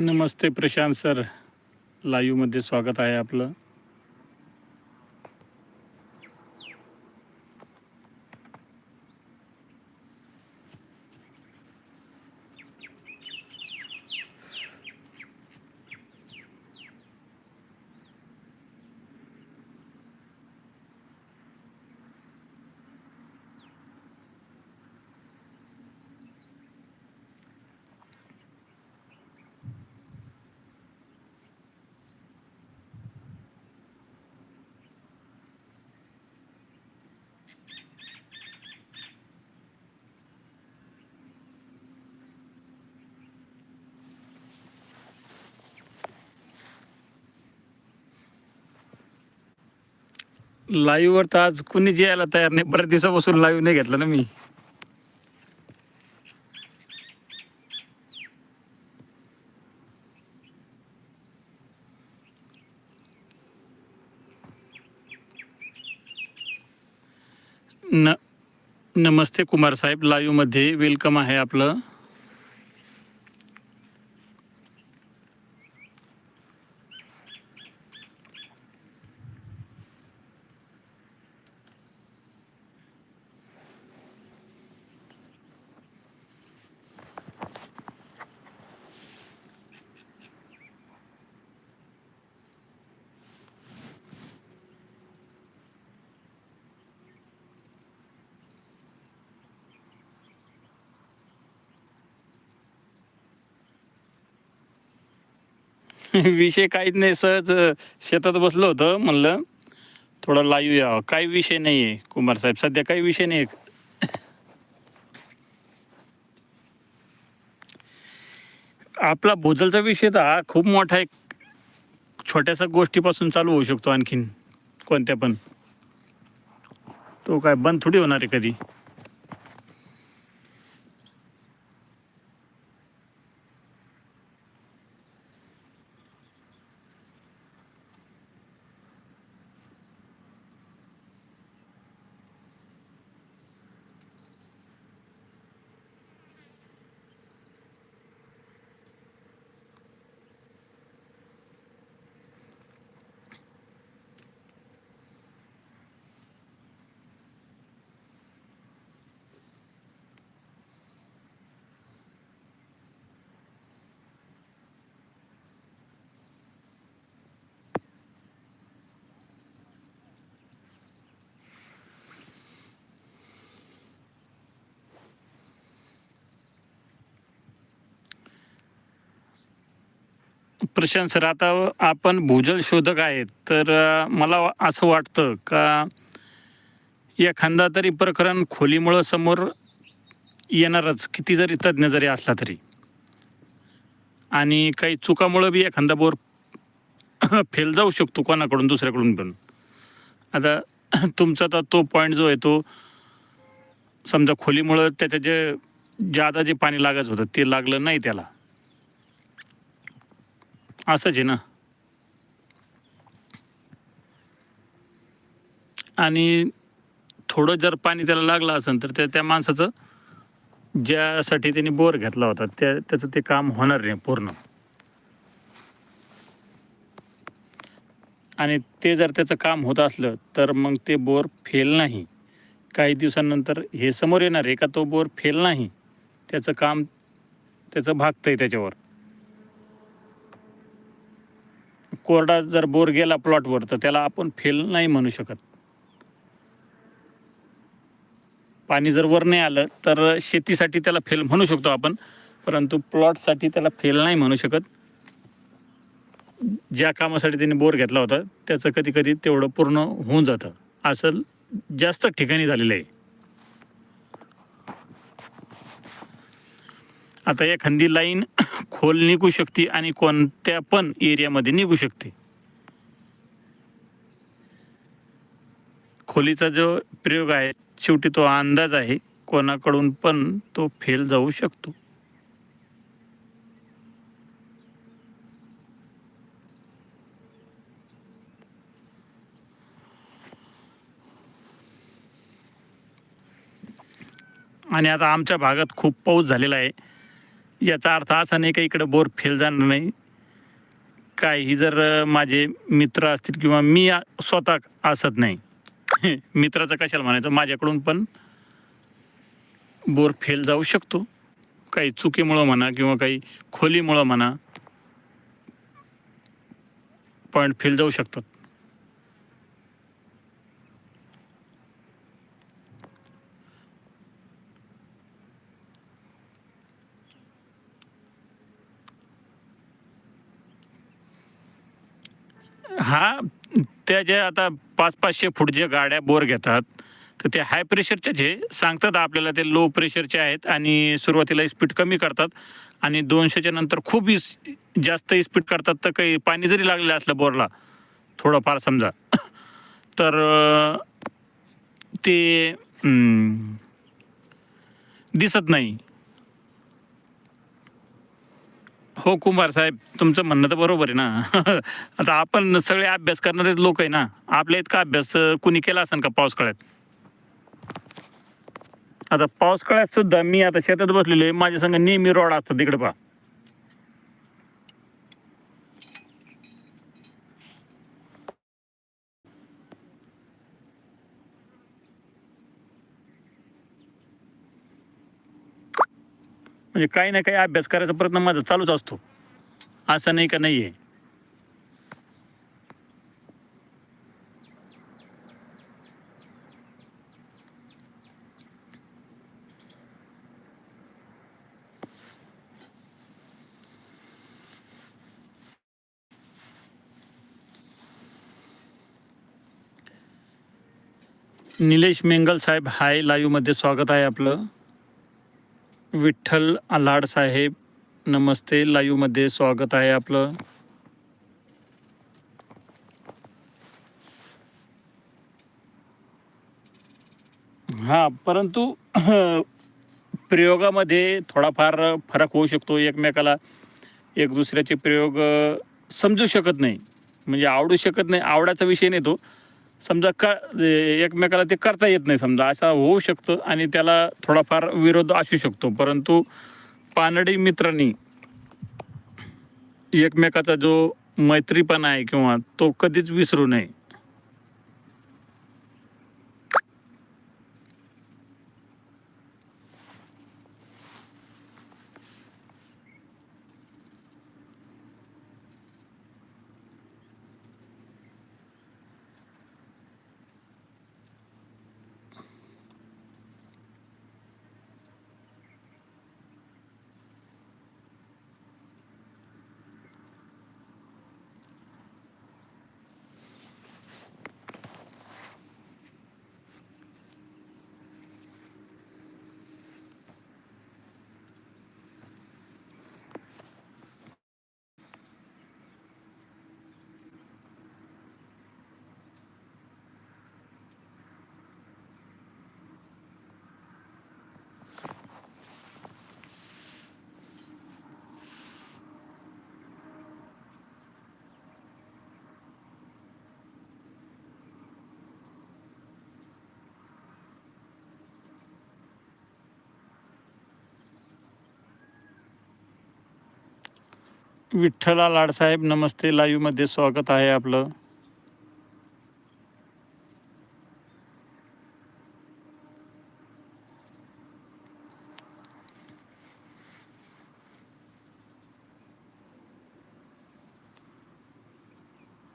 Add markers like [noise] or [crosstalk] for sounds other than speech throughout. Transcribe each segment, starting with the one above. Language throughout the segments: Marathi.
नमस्ते प्रशांत सर. लाईव्हमध्ये स्वागत आहे आपलं. लाईव्हवर तर आज कुणी यायला तयार नाही. बऱ्याच दिवसापासून लाईव्ह नाही घेतला ना मी. न नमस्ते कुमार साहेब. लाईव्हमध्ये वेलकम आहे आपलं. [laughs] विषय काहीच नाही. सहज शेतात बसलो होतं म्हणलं थोडं लाईव्ह यावं. काही विषय नाही आहे कुमार साहेब. सध्या काही विषय नाही आपला भोजलचा विषय तर हा खूप मोठा एक छोट्याशा गोष्टीपासून चालू होऊ शकतो आणखीन कोणत्या पण. तो काय बंद थोडी होणार आहे कधी? प्रशांत सर आता आपण भूजल शोधक आहेत तर मला असं वाटतं का एखादा तरी प्रकरण खोलीमुळं समोर येणारच किती जरी तज्ज्ञ जरी असला तरी. आणि काही चुकामुळं बी एखादा बोर [coughs] फेल जाऊ शकतो कोणाकडून दुसऱ्याकडून पण. आता [coughs] तुमचा तर तो पॉईंट जो आहे तो समजा खोलीमुळं त्याचं जे जादा जे पाणी लागत होतं ते लागलं नाही त्याला. असंच आहे ना. आणि थोडं जर पाणी त्याला लागलं असेल तर त्या त्या माणसाचं ज्यासाठी त्यांनी बोर घेतला होता त्या त्याचं ते काम होणार नाही पूर्ण. आणि ते जर त्याचं काम होत असलं तर मग ते बोर फेल नाही. काही दिवसांनंतर हे समोर येणार आहे का तो बोर फेल नाही? त्याचं काम त्याचं भागतं आहे त्याच्यावर. कोरडा जर बोर गेला प्लॉटवर तर त्याला आपण फेल नाही म्हणू शकत. पाणी जर वर नाही आलं तर शेतीसाठी त्याला फेल म्हणू शकतो आपण परंतु प्लॉटसाठी त्याला फेल नाही म्हणू शकत. ज्या कामासाठी त्यांनी बोर घेतला होता त्याचं कधी कधी तेवढं पूर्ण होऊन जातं. असं जास्त ठिकाणी झालेलं आहे. आता एखादी लाईन [coughs] खोल निघू शकते आणि कोणत्या पण एरियामध्ये निघू शकते. खोलीचा जो प्रयोग आहे शेवटी तो अंदाज आहे कोणाकडून पण तो फेल जाऊ शकतो. आणि आता आमच्या भागात खूप पाऊस झालेला आहे. याचा अर्थ असा नाही का इकडं बोर फेल जाणार नाही. काही जर माझे मित्र असतील किंवा मी स्वतः असत नाही. [laughs] मित्राचं कशाला म्हणायचं? माझ्याकडून पण बोर फेल जाऊ शकतो. काही चुकीमुळं म्हणा किंवा काही खोलीमुळं म्हणा पॉईंट फेल जाऊ शकतात. हा त्या ज्या आता पाच पाचशे फूट जे गाड्या बोर घेतात तर ते हाय प्रेशरच्या जे सांगतात आपल्याला ते लो प्रेशरचे आहेत आणि सुरुवातीला स्पीड कमी करतात आणि दोनशेच्या नंतर खूप जास्त स्पीड करतात तर काही पाणी जरी लागलेलं असलं बोरला थोडंफार समजा. तर ते दिसत नाही. हो कुंभार साहेब तुमचं म्हणणं तर बरोबर आहे ना. [laughs] आता आपण सगळे अभ्यास करणारे लोक आहे ना आपल्या इतका अभ्यास कुणी केला असेल का पावसाळ्यात? आता पावसाळ्यात सुद्धा मी आता शेतात बसलेलो आहे माझ्या संग नेहमी रोड असतात तिकडे पहा. म्हणजे काही ना काही अभ्यास करायचा प्रयत्न माझा चालूच असतो. असं नाही का नाही आहे निलेश मेंगल साहेब हाय लाईव्हमध्ये स्वागत आहे आपलं. विठ्ठल आल्हाड साहेब नमस्ते. लाईव्हमध्ये स्वागत आहे आपलं. हां परंतु [clears throat] प्रयोगामध्ये थोडाफार फरक होऊ शकतो एकमेकाला. एक दुसऱ्याचे प्रयोग समजू शकत नाही. म्हणजे आवडू शकत नाही. आवडाचा विषय नाही तो. समजा का एकमेकाला ते करता येत नाही समजा असा होऊ शकतं आणि त्याला थोडाफार विरोध असू शकतो. परंतु पानडी मित्रांनी एकमेकाचा जो मैत्रीपणा आहे किंवा तो कधीच विसरू नये. विठ्ठला लाडसाहेब नमस्ते लाईव्हमध्ये स्वागत आहे आपलं.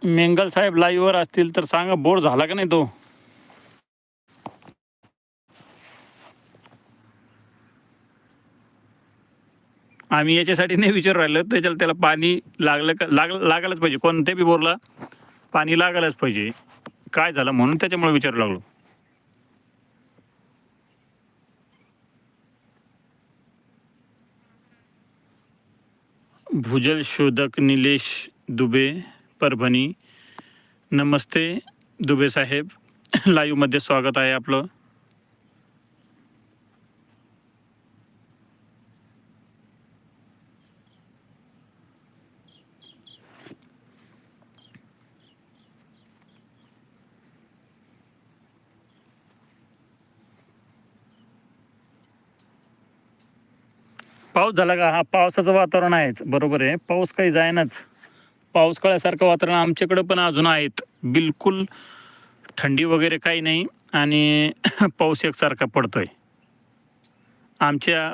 मेंगल साहेब लाईव्हवर असतील तर सांगा बोर झाला का नाही तो? आम्ही याच्यासाठी नाही विचारू राहिलो. त्याच्याला त्याला पाणी लागलं का लाग लागायलाच पाहिजे. कोणत्या बी बोरला पाणी लागायलाच पाहिजे. काय झालं म्हणून त्याच्यामुळे विचारू लागलो. भूजल शोधक निलेश दुबे परभणी. नमस्ते दुबे साहेब. लाईव्हमध्ये स्वागत आहे आपलं. पाऊस झाला का? हा पावसाचं वातावरण आहेच. बरोबर आहे. पाऊस काही जायनाच. पाऊस काळासारखं वातावरण आमच्याकडं पण अजून आहेत. बिलकुल थंडी वगैरे काही नाही आणि [coughs] पाऊस एकसारखा पडतो आहे आमच्या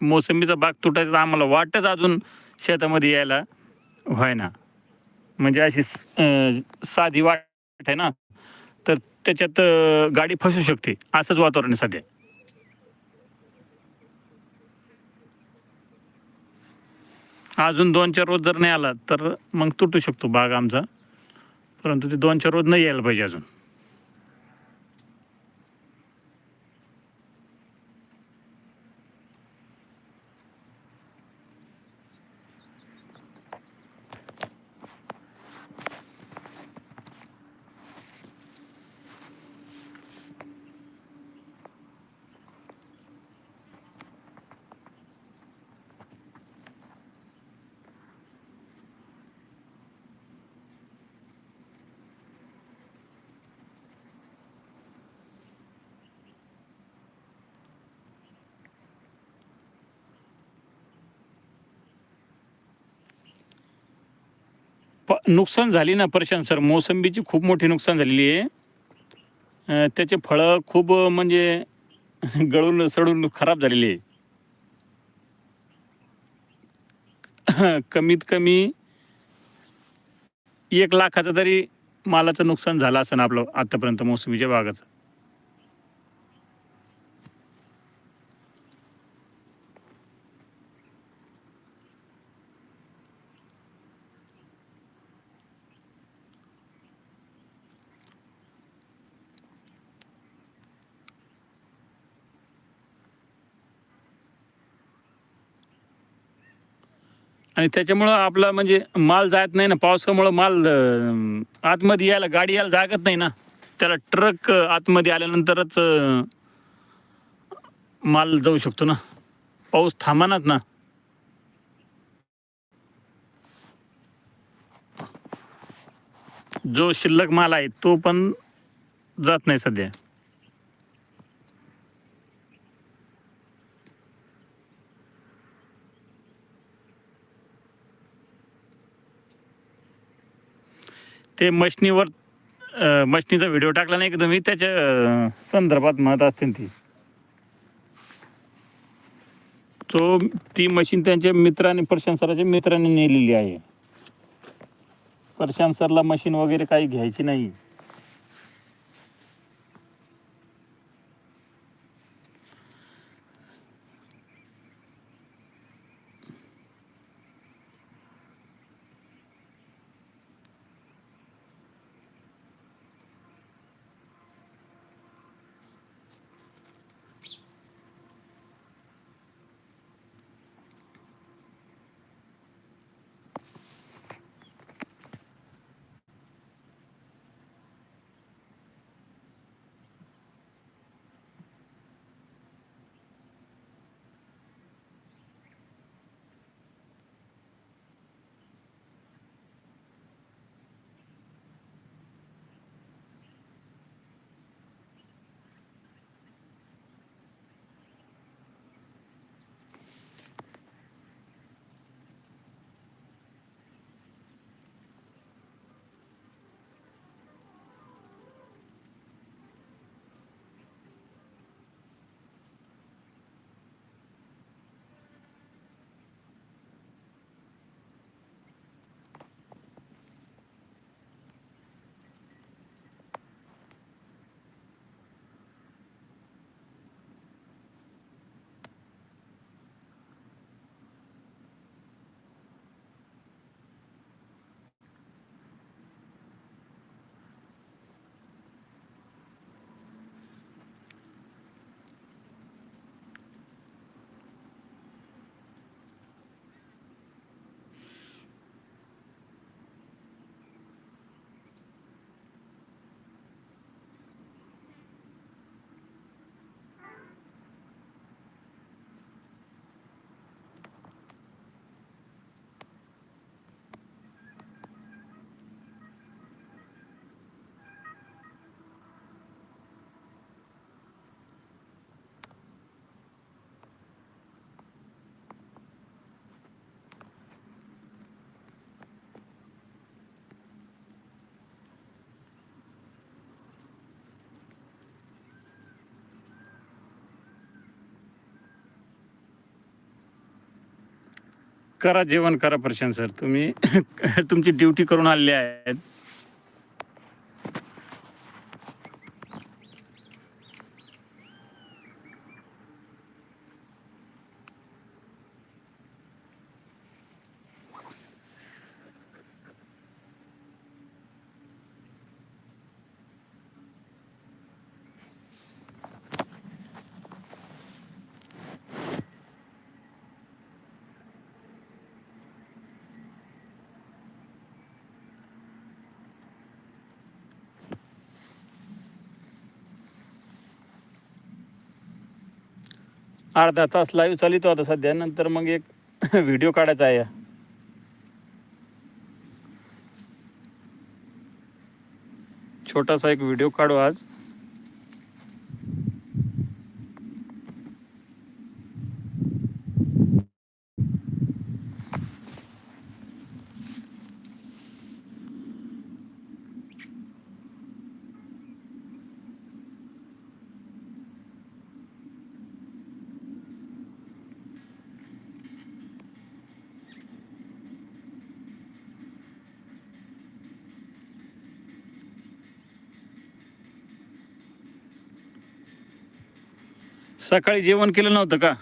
मोसंबीचा बाग तुटायचा तर आम्हाला वाटच अजून शेतामध्ये यायला व्हाय ना म्हणजे अशी साधी वाट आहे ना? तर त्याच्यात गाडी फसू शकते. असंच वातावरण आहे सध्या. अजून दोन चार रोज जर नाही आला तर मग तुटू शकतो बाग आमचा. परंतु ते दोन चार रोज नाही यायला पाहिजे अजून. नुकसान झाली ना परशान सर? मोसंबीची खूप मोठी नुकसान झालेली आहे. त्याचे फळं खूप म्हणजे गळून सडून खराब झालेली आहे. कमीत कमी एक लाखाचं तरी मालाचं नुकसान झालं असं ना आपलं आतापर्यंत मोसंबीच्या भागाचं आणि त्याच्यामुळं आपला म्हणजे माल जात नाही ना पावसामुळं माल आतमध्ये यायला गाडी यायला जागत नाही ना. त्याला ट्रक आतमध्ये आल्यानंतरच माल जाऊ शकतो ना. पाऊस थांबानाच ना. जो शिल्लक माल आहे तो पण जात नाही सध्या. ते मशनीवर मशनीचा व्हिडिओ टाकला नाही का तुम्ही? त्याच्या संदर्भात म्हणत असतील ती. तो ती मशीन त्यांच्या मित्राने प्रशांत सराच्या मित्राने नेलेली आहे. प्रशांत सरला मशीन वगैरे काही घ्यायची नाही. करा जेवण करा प्रशांत सर. तुम्ही [coughs] तुमची ड्युटी करून आलेले आहेत. अर्धा तास लाईव्ह चालितो आता सध्या. नंतर मग एक [laughs] व्हिडिओ काढायचा आहे. छोटासा एक व्हिडिओ काढू आज. सकाळी जेवण केलं नव्हतं का?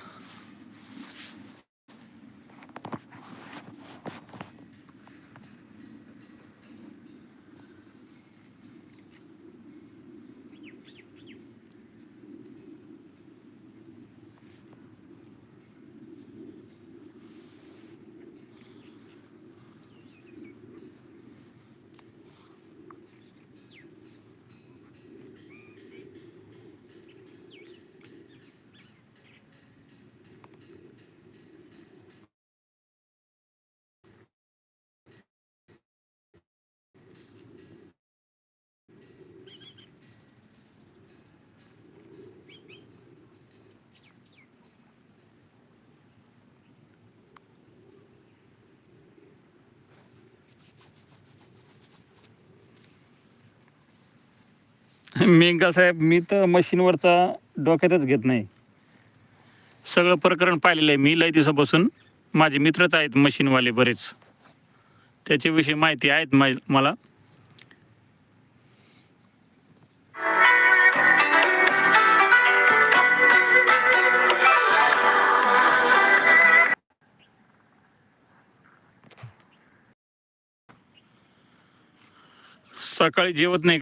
मेंगल साहेब मी तर मशीनवरचा डोक्यातच घेत नाही. सगळं प्रकरण पाहिलेलं आहे मी लय दिवसापासून. माझे मित्रच आहेत मशीनवाले बरेच. त्याच्याविषयी माहिती आहेत मा मला. सकाळी जेवत नाही.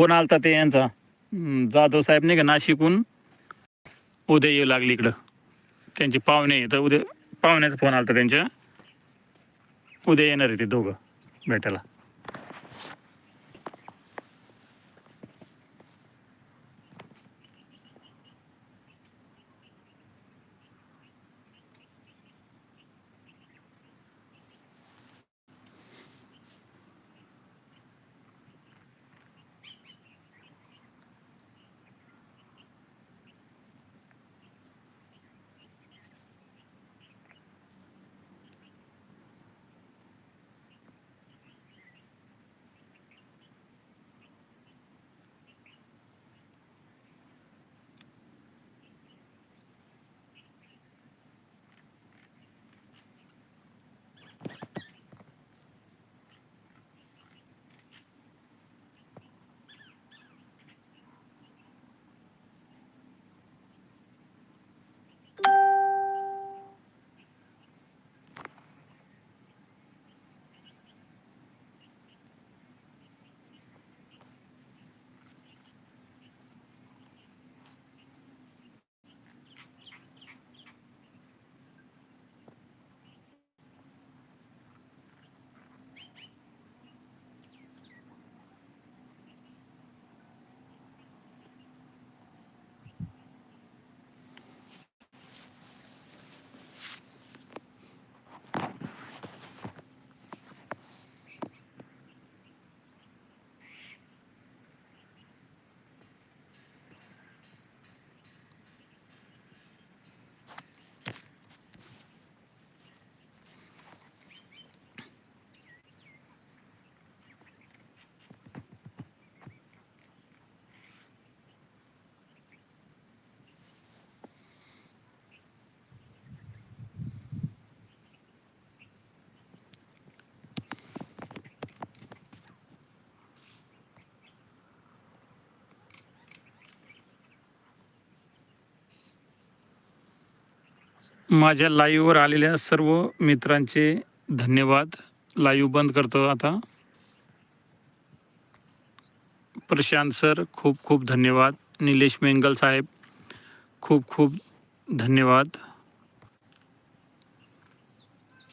फोन आलता ते यांचा. जाधव साहेब नाही का नाशिकहून? उद्या येऊ लागली इकडं. त्यांचे पाहुणे तर उद्या पाहुण्याचा फोन आलता त्यांच्या. उद्या येणार आहे ते दोघं भेटायला. माझ्या लाईव्हवर आलेल्या सर्व मित्रांचे धन्यवाद. लाईव्ह बंद करतो आता. प्रशांत सर खूप खूप धन्यवाद. निलेश मेंगल साहेब खूप खूप धन्यवाद.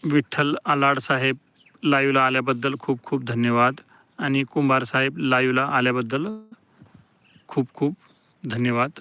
विठ्ठल आलाड साहेब लाईव्हला आल्याबद्दल खूप खूप धन्यवाद. आणि कुंभार साहेब लाईव्हला आल्याबद्दल खूप खूप धन्यवाद.